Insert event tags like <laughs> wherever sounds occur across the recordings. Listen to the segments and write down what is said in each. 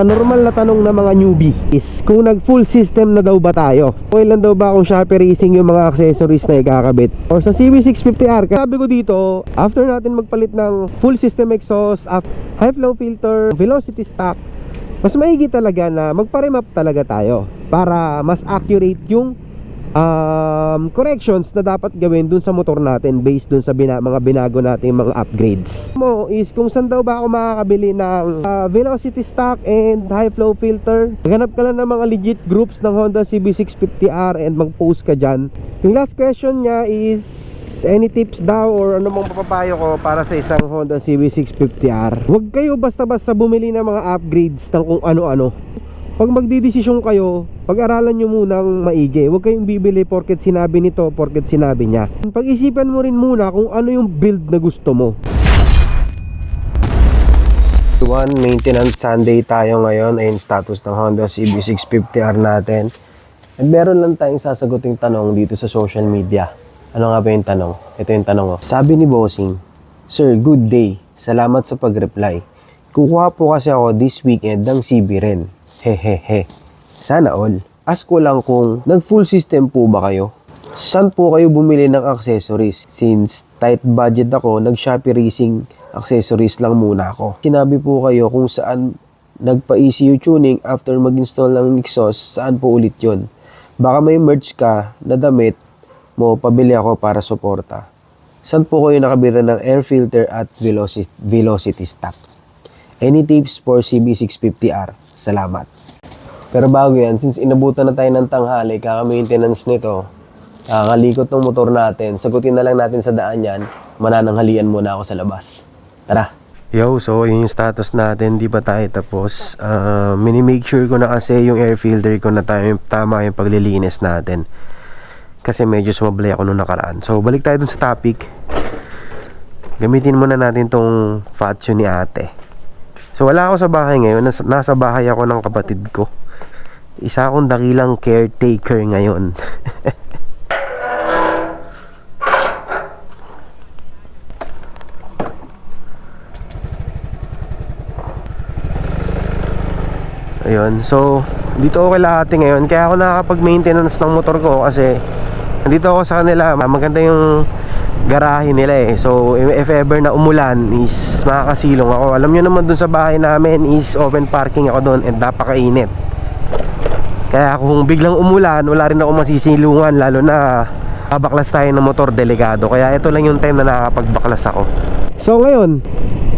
Normal na tanong ng mga newbie is kung nag full system na daw ba tayo? Okay lang daw ba kung Shopee Racing yung mga accessories na ikakabit? Or sa CB650R, sabi ko dito, after natin magpalit ng full system exhaust, high flow filter, velocity stock, mas maigi talaga na magpa-remap talaga tayo para mas accurate yung um, corrections na dapat gawin dun sa motor natin based dun sa bina, mga binago nating mga upgrades. Mo is kung saan daw ba ako makakabili ng uh, velocity stock and high flow filter. Ganap ka lang ng mga legit groups ng Honda CB650R and mag-post ka dyan. Yung last question niya is any tips daw or ano mong papapayo ko para sa isang Honda CB650R huwag kayo basta-basta bumili ng mga upgrades ng kung ano-ano pag magdidesisyon kayo, pag-aralan nyo munang maigi. Huwag kayong bibili porket sinabi nito, porket sinabi niya. Pag-isipan mo rin muna kung ano yung build na gusto mo. One maintenance Sunday tayo ngayon ay yung status ng Honda CB650R natin. At meron lang tayong sasaguting tanong dito sa social media. Ano nga ba yung tanong? Ito yung tanong ko. Sabi ni Bossing, Sir, good day. Salamat sa pag-reply. Kukuha po kasi ako this weekend ng CB rin. Hehehe. Sana all. Ask ko lang kung nag-full system po ba kayo? Saan po kayo bumili ng accessories? Since tight budget ako, nag-Shopee Racing accessories lang muna ako. Sinabi po kayo kung saan nagpa-ECU tuning after mag-install ng exhaust, saan po ulit yon? Baka may merch ka na damit mo, pabili ako para suporta. Saan po kayo nakabira ng air filter at velocity, velocity stock? Any tips for CB650R? Salamat. Pero bago yan, since inabutan na tayo ng tanghali, kaka-maintenance nito, kakalikot ng motor natin, sagutin na lang natin sa daan yan, manananghalian muna ako sa labas. Tara! Yo, so yun yung status natin, di pa tayo tapos. Uh, mini-make sure ko na kasi yung air filter ko na tayo, tama yung paglilinis natin. Kasi medyo sumablay ako nung nakaraan. So, balik tayo dun sa topic. Gamitin muna natin tong fatso ni ate. So wala ako sa bahay ngayon, nasa, nasa bahay ako ng kapatid ko. Isa akong dakilang caretaker ngayon. <laughs> Ayun, so dito ako kay ate ngayon Kaya ako nakakapag-maintenance ng motor ko Kasi nandito ako sa kanila Maganda yung garahe nila eh. So if ever na umulan is makakasilong ako. Alam nyo naman dun sa bahay namin is open parking ako doon And napakainit. Kaya kung biglang umulan Wala rin ako masisilungan Lalo na babaklas tayo ng motor delikado. Kaya ito lang yung time na nakakapagbaklas ako. So ngayon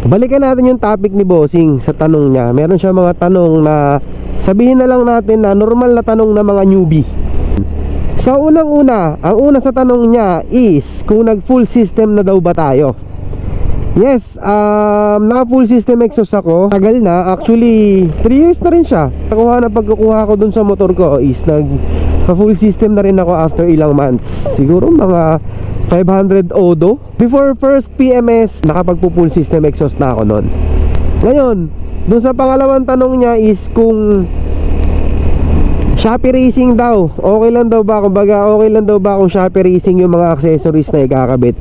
Balikan natin yung topic ni Bossing sa tanong niya. Meron siya mga tanong na Sabihin na lang natin na normal na tanong ng mga newbie sa unang-una, ang una sa tanong niya is kung nag full system na daw ba tayo. Yes, um, naka full system exhaust ako. Tagal na, actually 3 years na rin siya. Nakuha na pagkukuha ko dun sa motor ko is nag full system na rin ako after ilang months. Siguro mga 500 odo. Before first PMS, nakapagpo full system exhaust na ako noon. Ngayon, dun sa pangalawang tanong niya is kung Shopee Racing daw. Okay lang daw ba kumbaga okay lang daw ba kung Shopee Racing yung mga accessories na ikakabit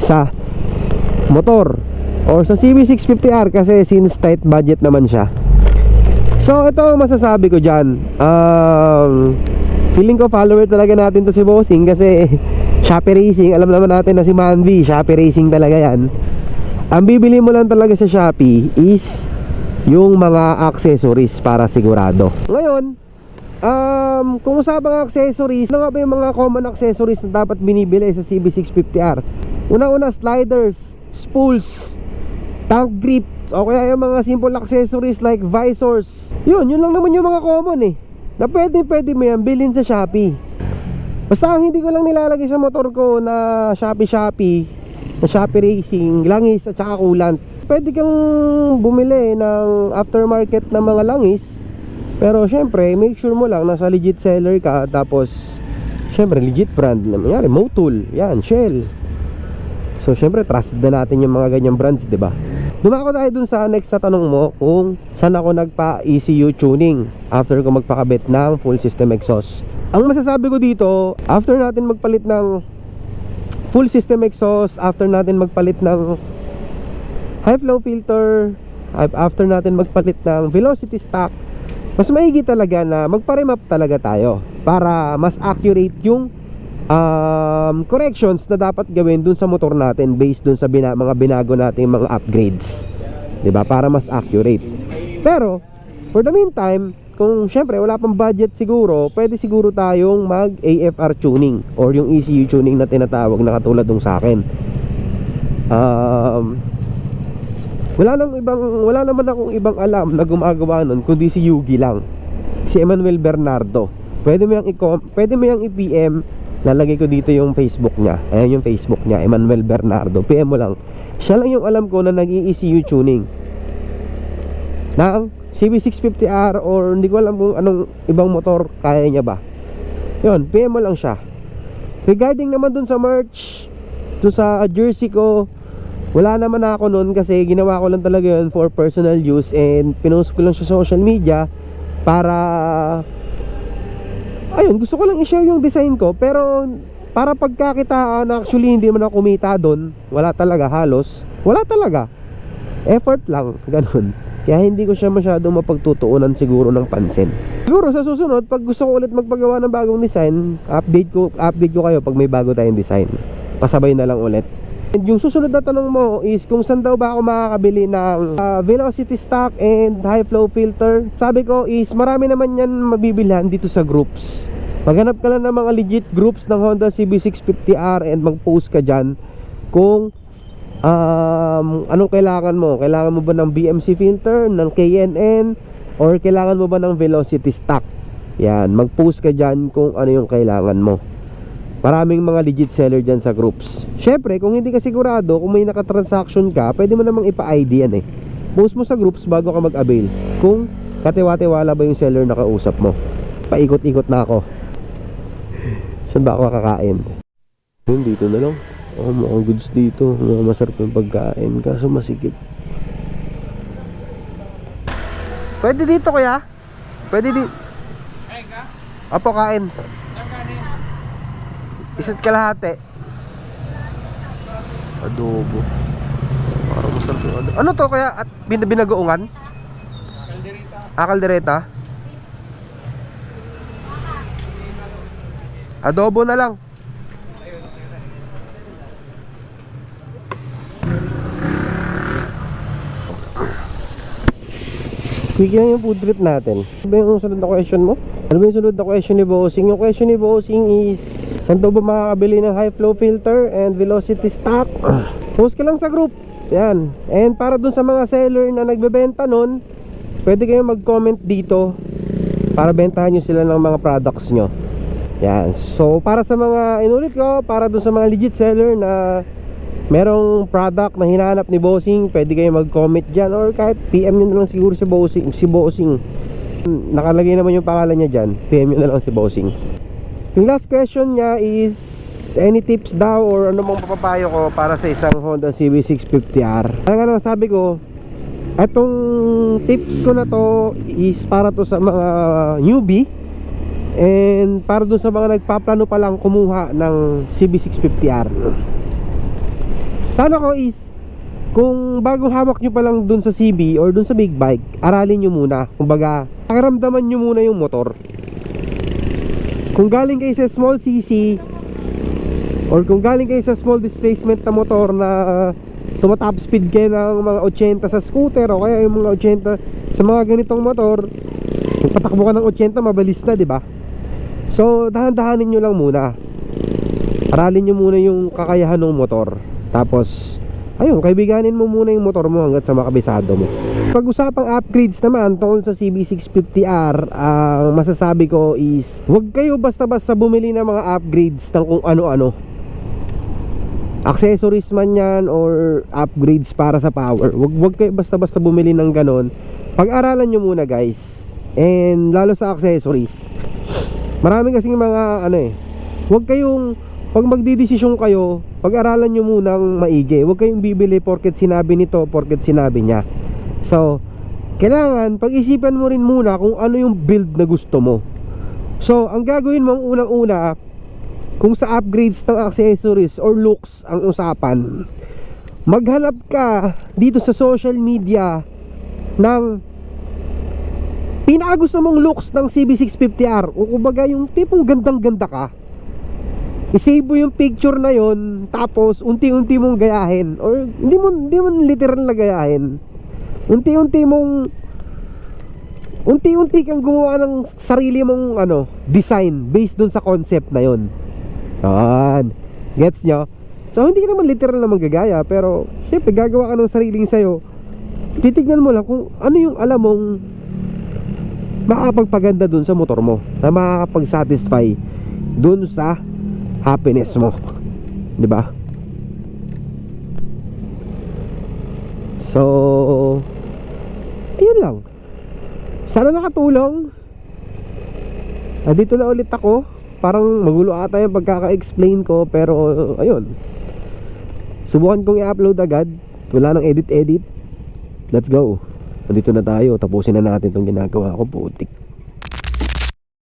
sa motor or sa CB650R kasi since tight budget naman siya. So ito ang masasabi ko diyan. Um, feeling ko follower talaga natin to si Bossing kasi <laughs> Shopee Racing, alam naman natin na si Manvi, Shopee Racing talaga 'yan. Ang bibili mo lang talaga sa Shopee is yung mga accessories para sigurado. Ngayon, Um, kung usapang accessories, ano nga ba yung mga common accessories na dapat binibili sa CB650R? Una-una, sliders, spools, tank grips, o kaya yung mga simple accessories like visors. Yun, yun lang naman yung mga common eh. Na pwede, pwede mo yan, bilhin sa Shopee. Basta ang hindi ko lang nilalagay sa motor ko na Shopee Shopee, na Shopee Racing, langis at saka coolant. Pwede kang bumili ng aftermarket na mga langis pero syempre, make sure mo lang nasa legit seller ka tapos syempre legit brand na nangyari, Motul, yan, Shell. So syempre, trusted na natin yung mga ganyang brands, 'di ba? Dumako tayo dun sa next na tanong mo kung saan ako nagpa ECU tuning after ko magpakabit ng full system exhaust. Ang masasabi ko dito, after natin magpalit ng full system exhaust, after natin magpalit ng high flow filter, af- after natin magpalit ng velocity stock, mas maigi talaga na magpa-remap talaga tayo para mas accurate yung um, corrections na dapat gawin dun sa motor natin based dun sa bina- mga binago nating mga upgrades. 'Di ba? Para mas accurate. Pero for the meantime, kung syempre wala pang budget siguro, pwede siguro tayong mag AFR tuning or yung ECU tuning na tinatawag na katulad nung sa akin. Um, wala nang ibang wala naman akong ibang alam na gumagawa nun kundi si Yugi lang. Si Emmanuel Bernardo. Pwede mo yang i pwede mo yang i-PM. Lalagay ko dito yung Facebook niya. Ayan yung Facebook niya, Emmanuel Bernardo. PM mo lang. Siya lang yung alam ko na nag-ECU tuning. Ng CB650R or hindi ko alam kung anong ibang motor kaya niya ba. Yun, PM mo lang siya. Regarding naman dun sa merch, dun sa jersey ko, wala naman ako noon kasi ginawa ko lang talaga yun for personal use and pinost ko lang sa social media para ayun gusto ko lang i-share yung design ko. Pero para pagkakitaan actually hindi naman ako kumita doon wala talaga halos. Wala talaga. Effort lang <laughs> ganun. Kaya hindi ko siya masyadong mapagtutuunan siguro ng pansin. Siguro sa susunod pag gusto ko ulit magpagawa ng bagong design update ko update ko kayo pag may bago tayong design. Pasabay na lang ulit And yung susunod na tanong mo is kung saan daw ba ako makakabili ng ah, velocity stock and high flow filter. Sabi ko is marami naman yan mabibilhan dito sa groups. Maghanap ka lang ng mga legit groups ng Honda CB650R and mag-post ka dyan kung um, anong kailangan mo. Kailangan mo ba ng BMC filter, ng KNN, or kailangan mo ba ng velocity stock. Yan, mag-post ka dyan kung ano yung kailangan mo. Maraming mga legit seller dyan sa groups. Syempre, kung hindi ka sigurado, kung may nakatransaction ka, pwede mo namang ipa-ID yan eh. Post mo sa groups bago ka mag-avail. Kung katiwa-tiwala ba yung seller na kausap mo. Paikot-ikot na ako. <laughs> Saan ba ako kakain? Yun, dito na lang. Oh, mukhang goods dito. Mga masarap yung pagkain. Kaso masikip. Pwede dito kuya? Pwede di... Apo, kain. Isa't kalahati. Adobo. Parang masarap yung adobo. Ano to kaya? At bin binagoongan? Kaldereta. Ah, kaldereta? Adobo na lang. Sige yung food trip natin. Ano ba yung sunod na question mo? Ano ba yung sunod na question ni Bossing? Yung question ni Bossing is Saan daw ba makakabili ng high flow filter and velocity stock? Post ka lang sa group. Yan. And para dun sa mga seller na nagbebenta nun, pwede kayong mag-comment dito para bentahan nyo sila ng mga products nyo. Yan. So, para sa mga, inulit ko, para dun sa mga legit seller na merong product na hinahanap ni Bossing, pwede kayong mag-comment dyan or kahit PM nyo na lang siguro si Bossing. Si Bossing. Nakalagay naman yung pangalan niya dyan. PM nyo na lang si Bossing. Yung last question niya is any tips daw or ano mong papapayo ko para sa isang Honda CB650R. Kaya nga sabi ko, etong tips ko na to is para to sa mga newbie and para dun sa mga nagpaplano pa lang kumuha ng CB650R. Plano ko is kung bagong hawak nyo pa lang dun sa CB or dun sa big bike, aralin nyo muna. Kumbaga, pakiramdaman nyo muna yung motor. Kung galing kayo sa small CC or kung galing kayo sa small displacement na motor na tumatap speed kayo ng mga 80 sa scooter o kaya yung mga 80 sa mga ganitong motor kung patakbo ka ng 80 mabilis na di ba? So dahan-dahanin nyo lang muna. Aralin nyo muna yung kakayahan ng motor. Tapos ayun kaibiganin mo muna yung motor mo hanggat sa makabisado mo pag-usapang upgrades naman tungkol sa CB650R ang masasabi ko is huwag kayo basta-basta bumili ng mga upgrades ng kung ano-ano. Accessories man yan or upgrades para sa power. Wag, wag kayo basta-basta bumili ng ganon. Pag-aralan nyo muna guys. And lalo sa accessories. Marami kasing mga ano eh wag kayong pag magdidesisyon kayo pag-aralan nyo munang maigi. Wag kayong bibili porket sinabi nito porket sinabi niya so kailangan pag-isipan mo rin muna kung ano yung build na gusto mo. So ang gagawin mo ang unang-una kung sa upgrades ng accessories or looks ang usapan maghanap ka dito sa social media ng pinakagusto mong looks ng CB650R o kumbaga yung tipong gandang-ganda ka. Isave mo yung picture na yon tapos unti-unti mong gayahin. Or hindi mo hindi mo literal na gayahin unti-unti mong unti-unti kang gumawa ng sarili mong ano design based dun sa concept na yon yan gets nyo so hindi ka naman literal na magagaya pero syempre gagawa ka ng sariling sayo titignan mo lang kung ano yung alam mong makakapagpaganda dun sa motor mo na makakapag-satisfy dun sa happiness mo. 'Di ba? So, ayun lang. Sana nakatulong. Andito na ulit ako. Parang magulo ata yung pagkaka-explain ko pero ayun. Subukan kong i-upload agad. Wala nang edit-edit. Let's go. Nandito na tayo. Tapusin na natin itong ginagawa ko. Putik.